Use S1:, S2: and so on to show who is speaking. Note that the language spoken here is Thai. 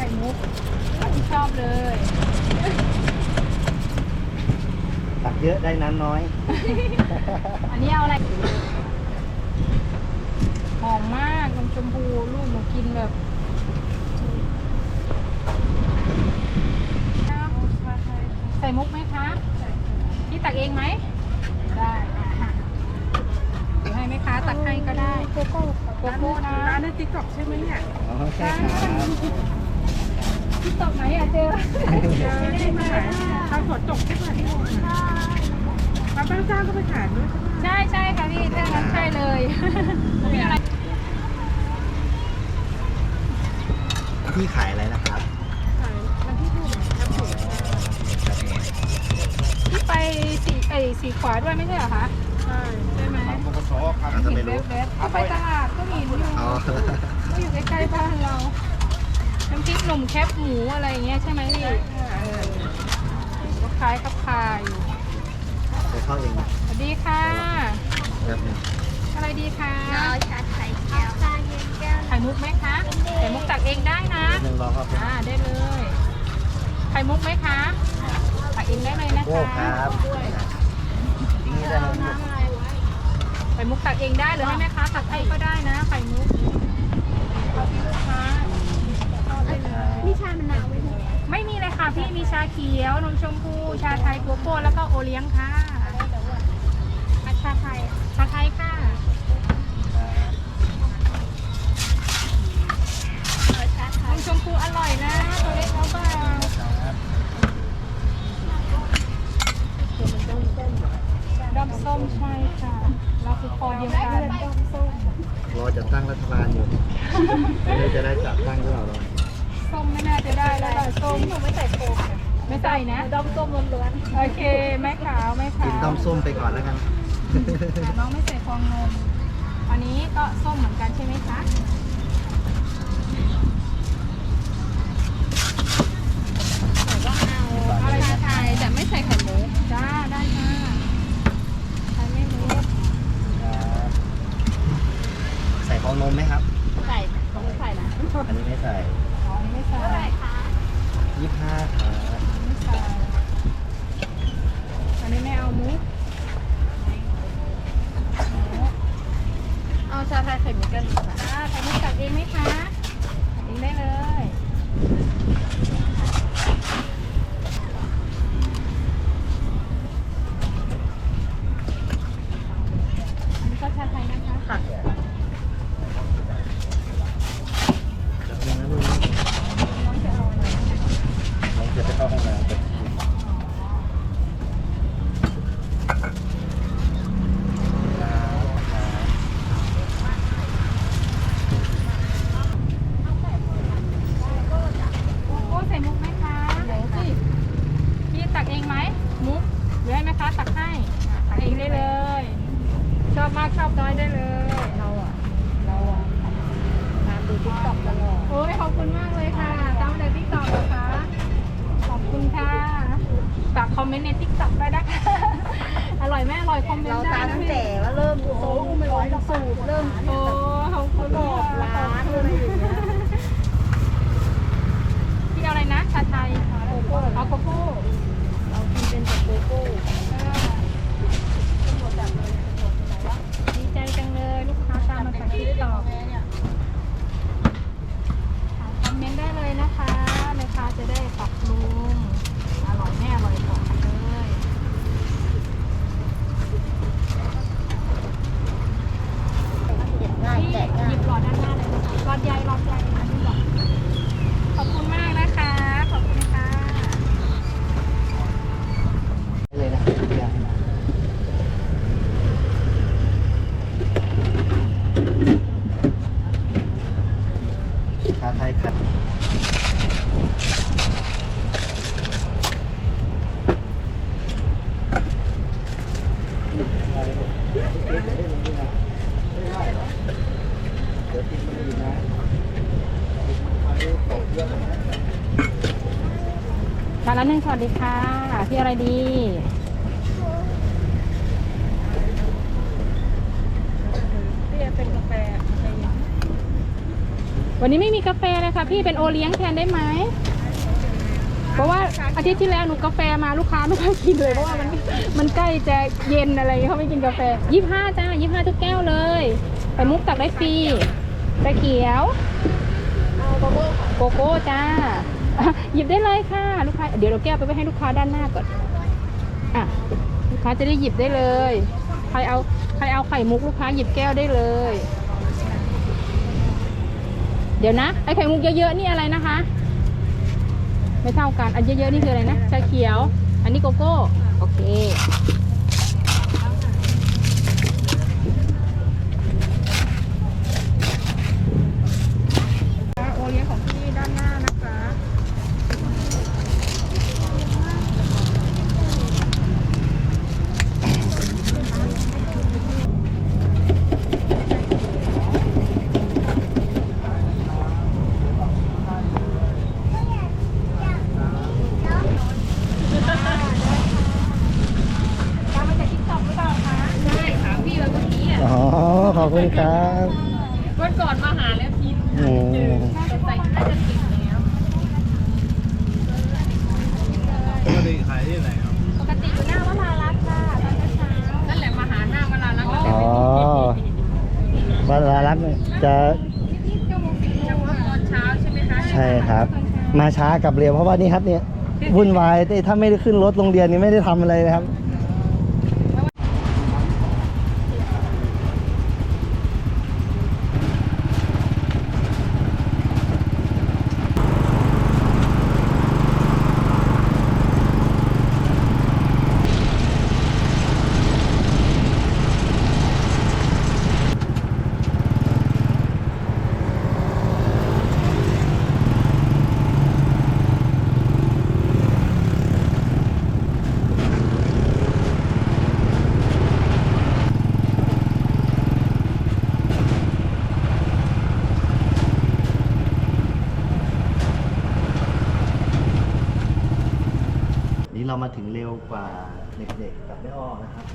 S1: ข่มุกเอาที่ชอบเลย
S2: ตักเยอะได้น้ำน้อย
S1: อันนี้เอาอะไรหอมมากนมชมพูลูกหนูกินแบบใส่มุกไหมคะพี่ตักเองไหม ได้ค่ะหรือให้ไหมคะตักให้ก็ได้โกโก้โกโก้นะ
S3: ร้านในติ๊กต็อกใช่ไหมเนี่ย
S2: อ๋อใช่ครับ
S1: พี่ตกไหนอะเจอ
S3: เจอที่มาขายทำสวนจกใช่ไหมที่โรงงานร้านจ้างก็ไปขายด้วยใช่ไหม
S1: ใช่ใช่ค่ะพี่ถ้างั้นใช่เลยมีอะไร
S2: พี่ขายอะไรนะครับ
S3: ขายมันที่ถูกทำถูก
S1: พี่ไปสีไอยสีขวาด้วยไม่ใช่เหรอคะ
S3: ใช่
S1: ใช่ ไหม
S2: เราจะ
S1: เห็
S2: ไม่
S1: น
S2: รู้
S1: เว็บๆก็ไปตลาดก็มีอยู่
S2: อ๋อ
S1: ก็อยู่ใกล้ๆบ้านเราน้ำพริกหนุ่มแคบหมูอะไรอย่างเงี้ยใช่ไหมพี่เออก็คล้ายครับคาอยู่
S2: ไปเข้าเองนะ
S1: สวัสดีค่ะ
S2: แป๊บนึง
S1: อะไรดีคะ
S4: เอาชาไทยแก้วชาเย็นแก้ว
S1: ไข่มุกไหมคะ ไข่มุกตักเองได้นะ
S2: แป๊บนึงรอครับ
S1: อ่าได้เลย ไข่มุกไหมคะ ตักเองได้เลยนะ
S2: โอ้
S1: คะ
S2: ครับทิ้งนี้ได้ไหมลูก
S1: ไข่มุกตักเองได้หรือให้แม่ค้าตักให้ก็ได้นะไข่มุกเอาที่ลูกค้าทอดได้เลย
S4: นี่ชามะนาวไว้ไหม
S1: ไม่มีเลยค่ะพี่มีชาเขียวนมชมพูชาไทยโกโก้แล้วก็โอเลี้ยงค่ะอะ
S4: อยู่
S2: ไม่รู้จะได้จัดตั้งหรือเปล่าเรา
S1: ส้มไม่น่าจะได้แล้วล่ะส้ม
S4: หนูไม่ใส่โฟม
S1: ไม่ใส่นะ
S4: ดอมส้มล้วน
S1: โอเคแม่ขาวแม่
S2: กิ
S1: ขานว
S2: ต้มส้มไปก่อนแล้วกัน
S1: อะน้องไม่ใส่ฟองนมอันนี้ก็ส้มเหมือนกันใช่ไหมคะ
S4: ๆเอาชาไทยแต่ไม่ใส่ไข่มุก
S1: จ้าได้ค่ะใครไม่รู้
S2: ครับใส่ฟองนมไหมครับ
S4: ใส่ต้องใส่นะ
S2: อันนี้ไม่ใส่
S1: อ๋ออันนี้ไม่ใส่
S4: เท่าไหร่คะ
S2: ยี่ห้าครับ
S1: ไม่ใส่อันนี้ไม่เอามุก
S4: เอาชาไทยไข่มุกกันค่ะ
S1: อ่าใส่มุกตักเองไหมคะตักเองได้เลย อันนี้ก็ชาไทยนะคะ
S4: ค่ะ
S2: แป๊บนึงนะลูก
S1: น้องจะเอาอะไร
S2: น้องจะไปเข้าห้องน้ำไปครับ
S1: โกโก้ใส่มุกไหมคะเดี๋ยวสิพี่ตักเองไหมมุกหรือให้แม่ค้าตักให้ตักเองได้เลย ชอบมากชอบน้อยได้เลย
S4: เราอะ เราอะตามดูติ๊กต็อกตลอด
S1: โอ้ยขอบคุณมากเลยค่ะตามในทิกตอกนะคะ ขอบคุณค่ะฝากคอมเม นต์ในทิกตอกได้นะคะอร่อยแม่อร่อยคอมเมน
S4: เรา
S1: ต์ได้
S4: ตาม
S1: นะ
S4: ตั้ง
S1: พี่
S4: แต่ว่าเริ่มโซ่ไม่ร้อยสูตรเริ่ม
S1: โอ้ขอบคุณ
S4: บอกร้านอะไรอย่างเงี้ย
S1: พี่เอาอะไรนะ ชาไทยโกโก้เอาโกโก้
S4: เรากินเป็นแบบโกโก้
S1: ดีใจจังเลยลูกค้าตามมาจากทิกตอกคอมเมนต์ได้เลยนะคะแม่ค้าจะได้ปรับปรุงอร่อยแม่อร่อยบอกกันเลย
S4: เก็บง่าย
S1: พี่
S4: แกะง่า
S1: ห
S4: ย
S1: ยิบหลอดด้านหน้าเลยนะคะหลอดใหญ่หลอดใหญ่อันนี้หลอดขอบคุณมากนะคะ ขอบคุณค่ะ
S2: ได้เลยนะเดี๋ยวให้มาชาไทยครับ
S1: จานละ หนึ่งสวัสดีค่ะ พี่อะไรดี
S4: ที่เป็นกาแฟ
S1: วันนี้ไม่มีกาแฟเลยค่ะ พี่เป็นโอเลี้ยงแทนได้ไหม เพราะว่าอาทิตย์ที่แล้วหนูกาแฟมาลูกค้าไม่ค่อยกินเลย เพราะว่ามันมันใกล้จะเย็นอะไรเขาไม่กินกาแฟยี่ห้าจ้ายี่ห้าทุกแก้วเลย ไปมุกตักได้ฟรีชาเขียวโกโก้จ้า หยิบได้เลยค่ะ ลูกค้า เดี๋ยวเราแก้วไปไว้ให้ลูกค้าด้านหน้าก่อน อะ ลูกค้าจะได้หยิบได้เลย ใครเอาใครเอาไข่มุกลูกค้าหยิบแก้วได้เลย เดี๋ยวนะไอไข่มุกเยอะๆนี่อะไรนะคะ ไม่เท่ากัน อันเยอะๆนี่คืออะไรนะชาเขียว อันนี้โกโก้ โอเค
S3: โอเลี้ยงของที่ด้านหน้านะคะ
S1: ตามมาจากทิกตอกหรือเปล่าคะ ใช่ค่ะพี่วันเมื่อกี้อะ
S2: อ๋อ ข อบคุณครับ
S1: วันก่อนมาหาแล้วพิน
S2: อืม
S1: น่าจะใส่น่าจะติดแล้ว
S2: ปกติขายที่ไหนครับ
S1: ปกติอยู่หน้าวรารักษ์ค่ะตอนเช้าๆนั่นแหละมาหาหน้าวรารักษ์นั่นแหละ
S2: อ๋อวารารักษ์เนี่ยจะ
S1: เฉพาะตอนเช้าใช่ไหมคะ
S2: ใช่ครับ มาช้ากับเร็วเพราะว่านี่ครับเนี่ยวุ่นวายแต่ถ้าไม่ได้ขึ้นรถโรงเรียนนี่ไม่ได้ทำอะไรเลยครับ นี่ เรามาถึงเร็วกว่าเด็กๆกับแม่อ้อนะครับ